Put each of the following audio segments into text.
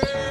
chance.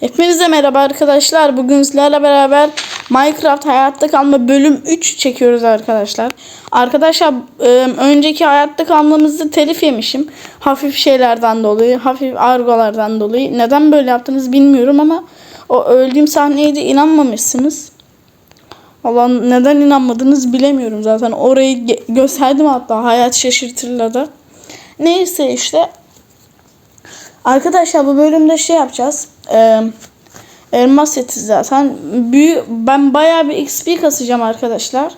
Hepinize merhaba arkadaşlar. Bugün sizlerle beraber Minecraft hayatta kalma bölüm 3 çekiyoruz arkadaşlar. Arkadaşlar e, önceki hayatta kalmamızda telif yemişim. Hafif şeylerden dolayı, hafif argolardan dolayı. Neden böyle yaptınız bilmiyorum ama o öldüğüm sahneye de inanmamışsınız. Allah neden inanmadınız bilemiyorum zaten. Orayı gösterdim hatta hayat şaşırtırla da. Neyse işte Arkadaşlar bu bölümde şey yapacağız. Ee, elmas seti zaten. Büyü, ben bayağı bir XP kasacağım arkadaşlar.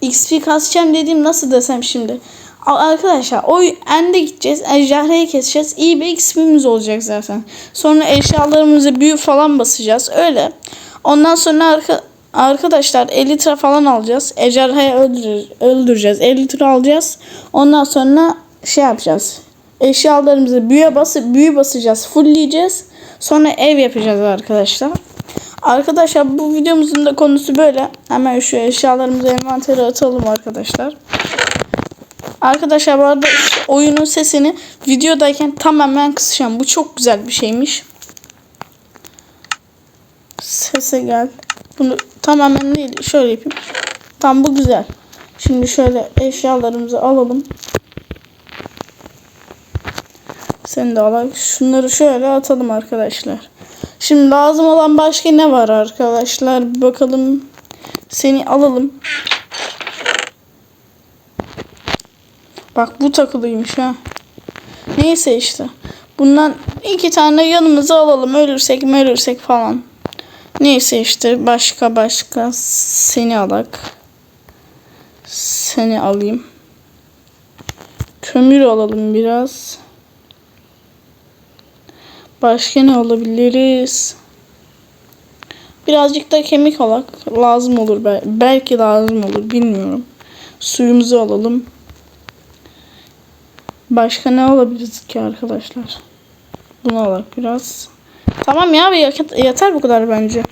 XP kasacağım dediğim nasıl desem şimdi. Arkadaşlar o ende gideceğiz. Ejderhayı keseceğiz. İyi bir XP'miz olacak zaten. Sonra eşyalarımızı büyü falan basacağız. Öyle. Ondan sonra arka, arkadaşlar 50 litre falan alacağız. Ejderhayı öldüreceğiz. 50 litre alacağız. Ondan sonra şey yapacağız. Eşyalarımızı büyü basıp büyü basacağız. Fullleyeceğiz. Sonra ev yapacağız arkadaşlar. Arkadaşlar bu videomuzun da konusu böyle. Hemen şu eşyalarımızı envantere atalım arkadaşlar. Arkadaşlar bu arada şu oyunun sesini videodayken tamamen kısacağım. Bu çok güzel bir şeymiş. Sese gel. Bunu tamamen değil. Şöyle yapayım. Tam bu güzel. Şimdi şöyle eşyalarımızı alalım. Seni de alalım. Şunları şöyle atalım arkadaşlar. Şimdi lazım olan başka ne var arkadaşlar? Bir bakalım. Seni alalım. Bak bu takılıymış ha. Neyse işte. Bundan iki tane yanımıza alalım. Ölürsek mi ölürsek falan. Neyse işte başka başka seni alak. Seni alayım. Kömür alalım biraz. Başka ne alabiliriz? Birazcık da kemik alak. Lazım olur. bel- Belki lazım olur. Bilmiyorum. Suyumuzu alalım. Başka ne alabiliriz ki arkadaşlar? Bunu alak biraz. Tamam ya yeter, bu kadar bence.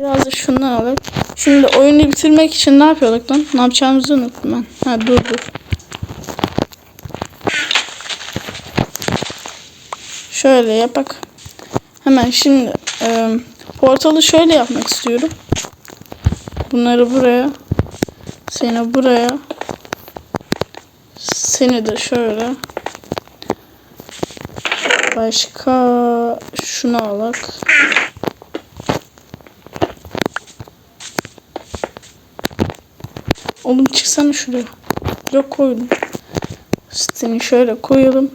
Biraz da şundan alak. Şimdi oyunu bitirmek için ne yapıyorduk lan? Ne yapacağımızı unuttum ben. Ha dur dur. Şöyle yapak. Hemen şimdi e, portalı şöyle yapmak istiyorum. Bunları buraya. Seni buraya. Seni de şöyle. Başka şunu alak. Oğlum çıksana şuraya. Blok koydum. Seni şöyle koyalım.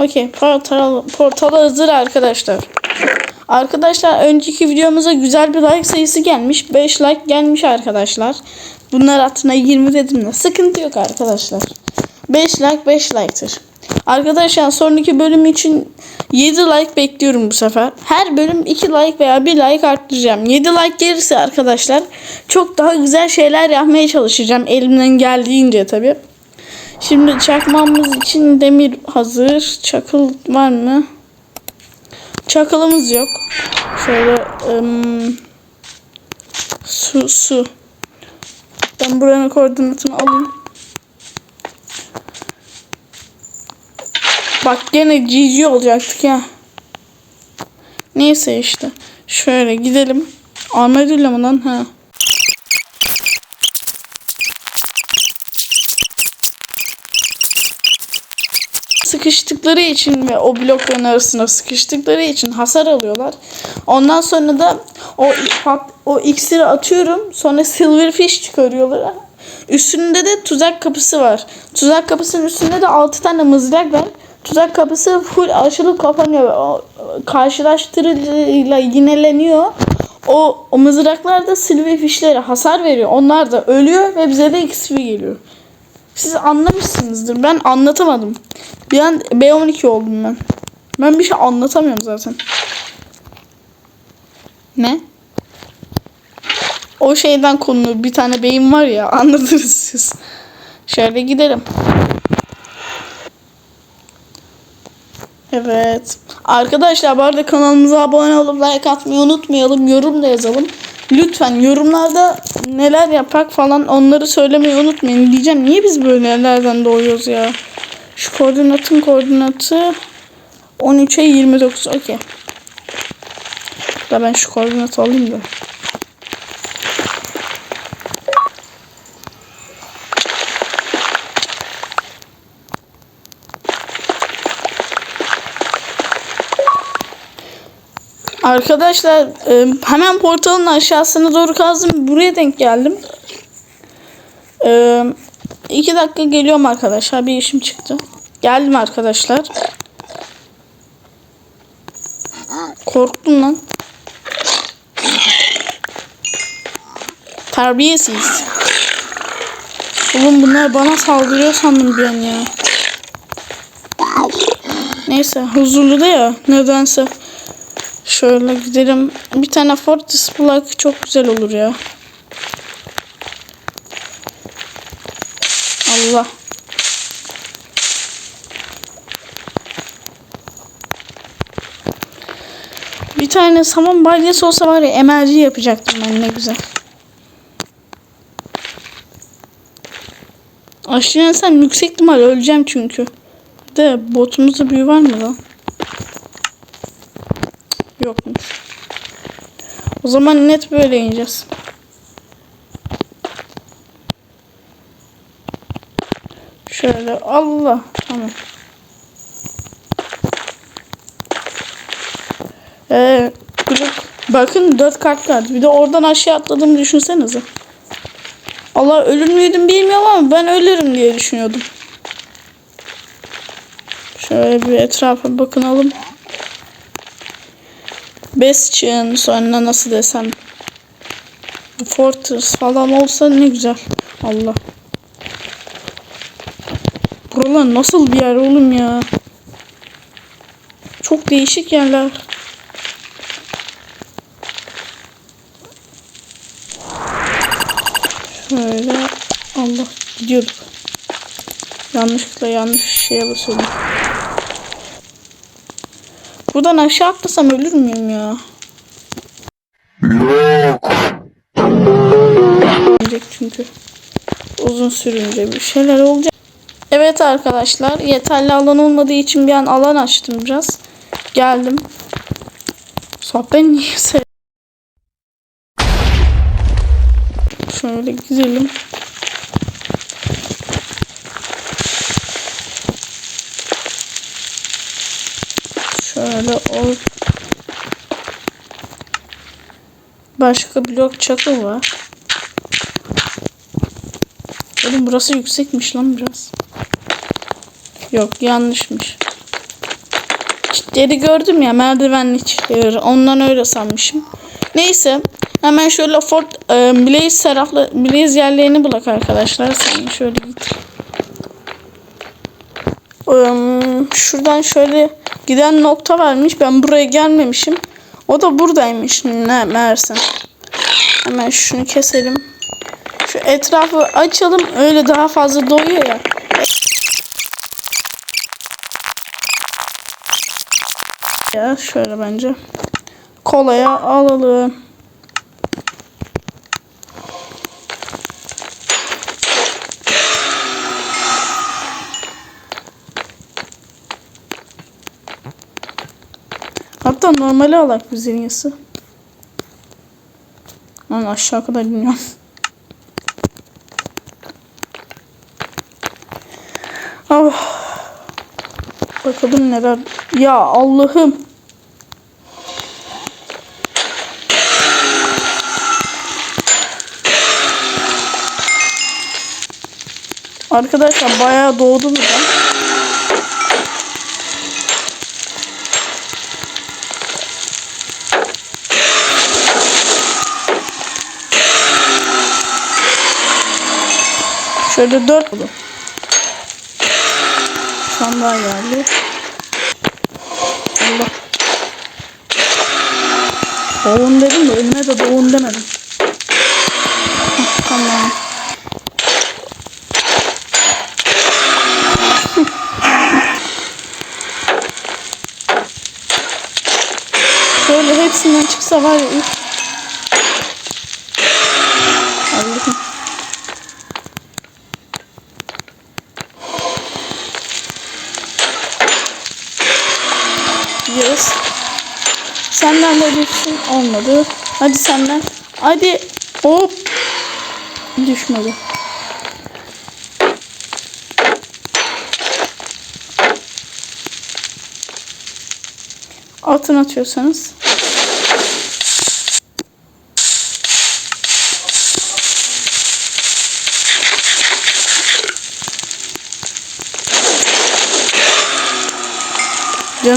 Okey. Portal, portal hazır arkadaşlar. Arkadaşlar önceki videomuza güzel bir like sayısı gelmiş. 5 like gelmiş arkadaşlar. Bunlar hattına 20 dedim de sıkıntı yok arkadaşlar. 5 like 5 like'tır. Arkadaşlar sonraki bölüm için 7 like bekliyorum bu sefer. Her bölüm 2 like veya 1 like arttıracağım. 7 like gelirse arkadaşlar çok daha güzel şeyler yapmaya çalışacağım. Elimden geldiğince tabii. Şimdi çakmamız için demir hazır. Çakıl var mı? Çakılımız yok. Şöyle ım, su su. Ben buranın koordinatını alayım. Bak gene GG olacaktık ya. Neyse işte. Şöyle gidelim. Armadillo mu lan? Ha. Sıkıştıkları için ve o blokların arasına sıkıştıkları için hasar alıyorlar. Ondan sonra da o o iksiri atıyorum. Sonra silverfish çıkarıyorlar. Üstünde de tuzak kapısı var. Tuzak kapısının üstünde de 6 tane mızrak var. Tuzak kapısı full açılıp kapanıyor. O karşılaştırıcıyla yineleniyor. O, o mızraklar da silverfishlere hasar veriyor. Onlar da ölüyor ve bize de XP geliyor. Siz anlamışsınızdır. Ben anlatamadım. Bir an B12 oldum ben. Ben bir şey anlatamıyorum zaten. Ne? O şeyden konu bir tane beyin var ya anlatırız siz. Şöyle gidelim. Evet. Arkadaşlar bu arada kanalımıza abone olup like atmayı unutmayalım. Yorum da yazalım. Lütfen yorumlarda neler yapak falan onları söylemeyi unutmayın. Diyeceğim niye biz böyle yerlerden doğuyoruz ya. Şu koordinatın koordinatı 13'e 29. Okey. Da ben şu koordinatı alayım da. Arkadaşlar e, hemen portalın aşağısına doğru kazdım. Buraya denk geldim. E, iki dakika geliyorum arkadaşlar. Bir işim çıktı. Geldim arkadaşlar. Korktum lan. Terbiyesiz. Oğlum bunlar bana saldırıyor sandım bir an ya. Neyse huzurlu da ya nedense. Şöyle gidelim. Bir tane Fortress Block çok güzel olur ya. Allah. Bir tane saman balyası olsa var ya emerci yapacaktım ben ne güzel. Aşağı insem yüksek ihtimal öleceğim çünkü. De botumuzda büyü var mı lan? Yokmuş. O zaman net böyle ineceğiz. Şöyle Allah tamam. Ee, bakın dört kart geldi. Bir de oradan aşağı atladığımı düşünsenize. Allah ölür müydüm bilmiyorum ama ben ölürüm diye düşünüyordum. Şöyle bir etrafa bakınalım. Bastion sonra nasıl desem Fortress falan olsa ne güzel. Allah. Buralar nasıl bir yer oğlum ya. Çok değişik yerler. Şöyle Allah gidiyorduk. Yanlışlıkla yanlış şeye basıyordum. Buradan aşağı atlasam ölür müyüm ya? Yok. Çünkü. Uzun sürünce bir şeyler olacak. Evet arkadaşlar yeterli alan olmadığı için bir an alan açtım biraz. Geldim. Sohbet niye Şöyle gidelim. Şöyle o Başka blok çakıl var. Oğlum burası yüksekmiş lan biraz. Yok yanlışmış. Çitleri gördüm ya merdivenli çitleri. Ondan öyle sanmışım. Neyse. Hemen şöyle Fort e, Blaze taraflı Blaze yerlerini bulak arkadaşlar. Sen şöyle git. Eee, şuradan şöyle giden nokta varmış. Ben buraya gelmemişim. O da buradaymış. Ne meğerse. Hemen şunu keselim. Şu etrafı açalım. Öyle daha fazla doyuyor ya. Ya şöyle bence. Kolaya alalım. Hatta normali alak biz en iyisi. Lan aşağı kadar bilmiyorum. Oh. Bakalım neler. Ya Allah'ım. Arkadaşlar bayağı doğdu burada. Şöyle dört olur. Sandal geldi. Allah. Doğun dedim de önüne de doğun demedim. tamam. Böyle hepsinden çıksa var ya üf. Yes. Senden de düşsün. Olmadı. Hadi senden. Hadi. Hop. Düşmedi. Altın atıyorsanız.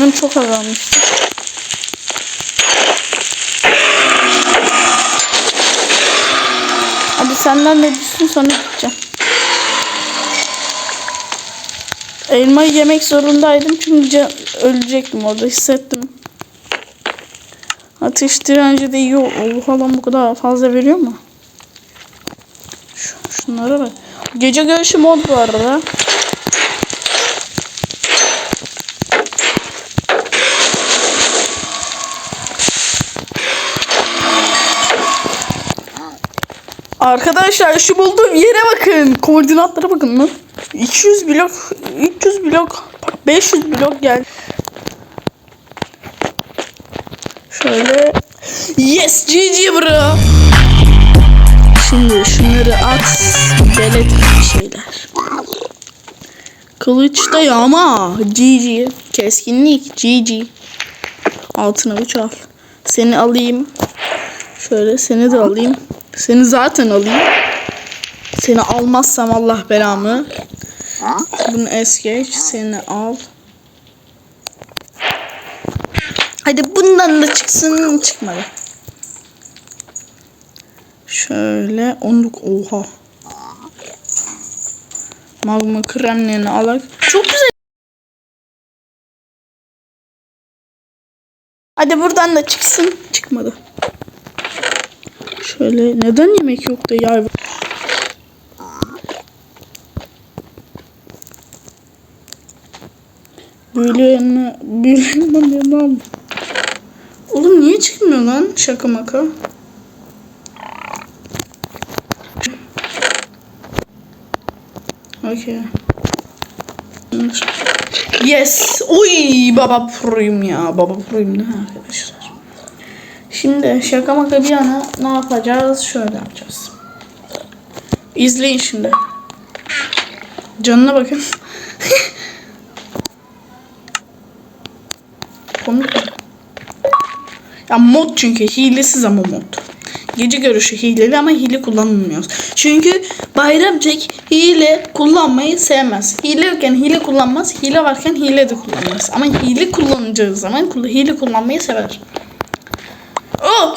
Canım çok azalmıştı. Hadi senden de düşsün sonra gideceğim. Elmayı yemek zorundaydım çünkü ölecektim orada hissettim. Ateş direnci de iyi. Allah lan bu kadar fazla veriyor mu? Şu, şunlara bak. Gece görüşü mod bu arada. Arkadaşlar şu bulduğum yere bakın. Koordinatlara bakın lan. 200 blok, 300 blok, bak 500 blok geldi. Şöyle. Yes GG bro. Şimdi şunları at. Belet bir şeyler. Kılıç da yağma. GG. Keskinlik. GG. Altına uç al. Seni alayım. Şöyle seni de alayım. Seni zaten alayım. Seni almazsam Allah belamı. Bunu es geç. Seni al. Hadi bundan da çıksın. Çıkmadı. Şöyle onluk oha. Magma kremlerini alak. Çok güzel. Hadi buradan da çıksın. Çıkmadı. Şöyle neden yemek yok da yay Büyülerini, büyülerini ben aldım. Oğlum niye çıkmıyor lan şaka maka? Okey. Yes. Uy baba proyum ya. Baba proyum ne arkadaşlar. Şimdi şaka maka bir yana ne yapacağız? Şöyle yapacağız. İzleyin şimdi. Canına bakın. Komik mi? Ya mod çünkü hilesiz ama mod. Gece görüşü hileli ama hile kullanılmıyor. Çünkü Bayram Jack hile kullanmayı sevmez. Hile yokken hile kullanmaz. Hile varken hile de kullanmaz. Ama hile kullanacağı zaman hile kullanmayı sever. Oh!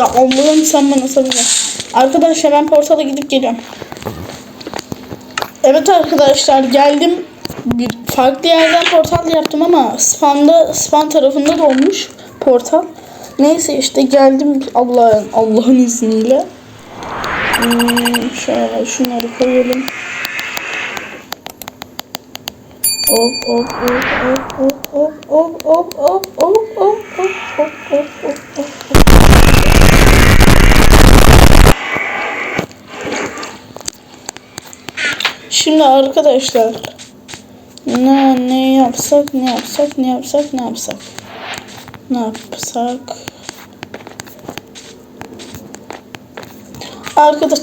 Ya Allah'ım sen bana sabır ver. Arkadaşlar ben portala gidip geliyorum. Evet arkadaşlar geldim. Bir farklı yerden portal yaptım ama spamda spam tarafında da olmuş portal. Neyse işte geldim Allah'ın Allah'ın izniyle. Hmm, şöyle şunları koyalım. Hop hop hop hop hop Şimdi arkadaşlar ne ne yapsak ne yapsak ne yapsak ne yapsak ne yapsak Arkadaş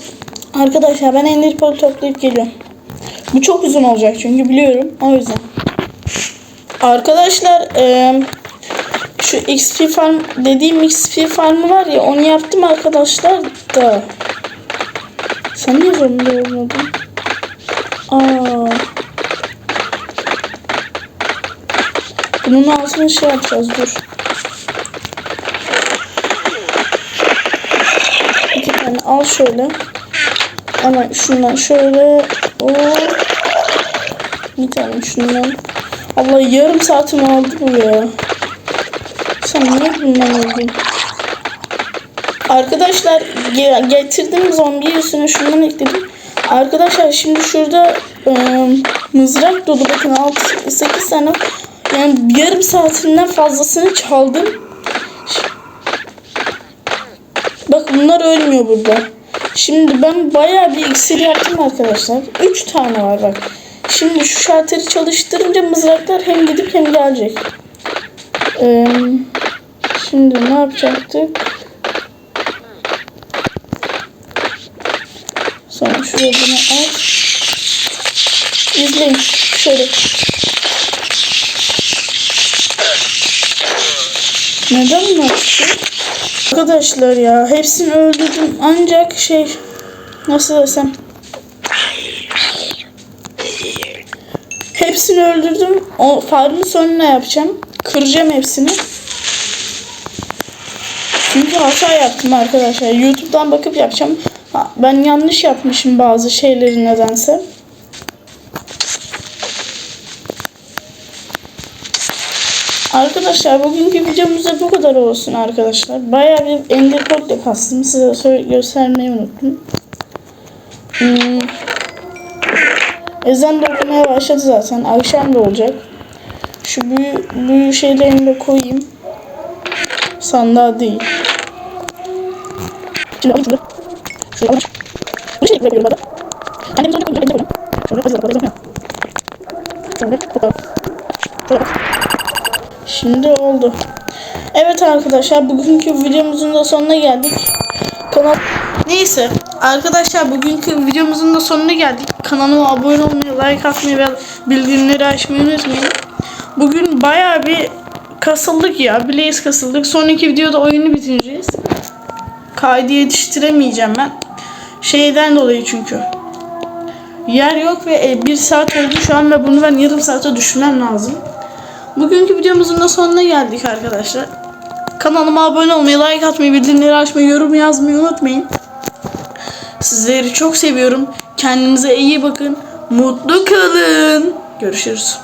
arkadaşlar ben ender pearl toplayıp geliyorum. Bu çok uzun olacak çünkü biliyorum o yüzden. Arkadaşlar eee, şu XP farm dediğim XP farmı var ya onu yaptım arkadaşlar da. Sen niye zorunda olmadın? Aa. Bunun altını şey yapacağız dur. İki tane al şöyle. Ama şundan şöyle. O. Bir tane şundan. Allah yarım saatimi aldı bu ya. Sen niye bundan aldın? Arkadaşlar ge- getirdim zombiyi üstüne şundan ekledim. Arkadaşlar şimdi şurada e, mızrak dolu bakın 6 8 tane Yani yarım saatinden fazlasını çaldım. Bak bunlar ölmüyor burada. Şimdi ben bayağı bir iksir yaptım arkadaşlar. 3 tane var bak. Şimdi şu şalteri çalıştırınca mızraklar hem gidip hem gelecek. Ee, şimdi ne yapacaktık? Sonra şuraya bunu al. İzleyin. Şöyle. Neden bunu yaptın? Arkadaşlar ya hepsini öldürdüm ancak şey nasıl desem hepsini öldürdüm o farmın sonuna yapacağım kıracağım hepsini çünkü hata yaptım arkadaşlar youtube'dan bakıp yapacağım ben yanlış yapmışım bazı şeyleri nedense Arkadaşlar bugünkü videomuzda bu kadar olsun arkadaşlar. Bayağı bir ender pearl kastım. Size göstermeyi unuttum. Hmm. Ezan da başladı zaten. Akşam da olacak. Şu büyü, büyü şeylerini de koyayım. Sandığa değil. Şimdi alayım şunu. Şuraya alayım. Bu şey yapıyorum burada. Annem sonra koyalım. Şöyle. Şimdi oldu. Evet arkadaşlar bugünkü videomuzun da sonuna geldik. Kanal Neyse arkadaşlar bugünkü videomuzun da sonuna geldik. Kanalıma abone olmayı, like atmayı ve bildirimleri açmayı unutmayın. Bugün baya bir kasıldık ya. Blaze kasıldık. Sonraki videoda oyunu bitireceğiz. Kaydı yetiştiremeyeceğim ben. Şeyden dolayı çünkü. Yer yok ve e, bir saat oldu şu an ve bunu ben yarım saate düşünmem lazım. Bugünkü videomuzun da sonuna geldik arkadaşlar. Kanalıma abone olmayı, like atmayı, bildirimleri açmayı, yorum yazmayı unutmayın. Sizleri çok seviyorum. Kendinize iyi bakın. Mutlu kalın. Görüşürüz.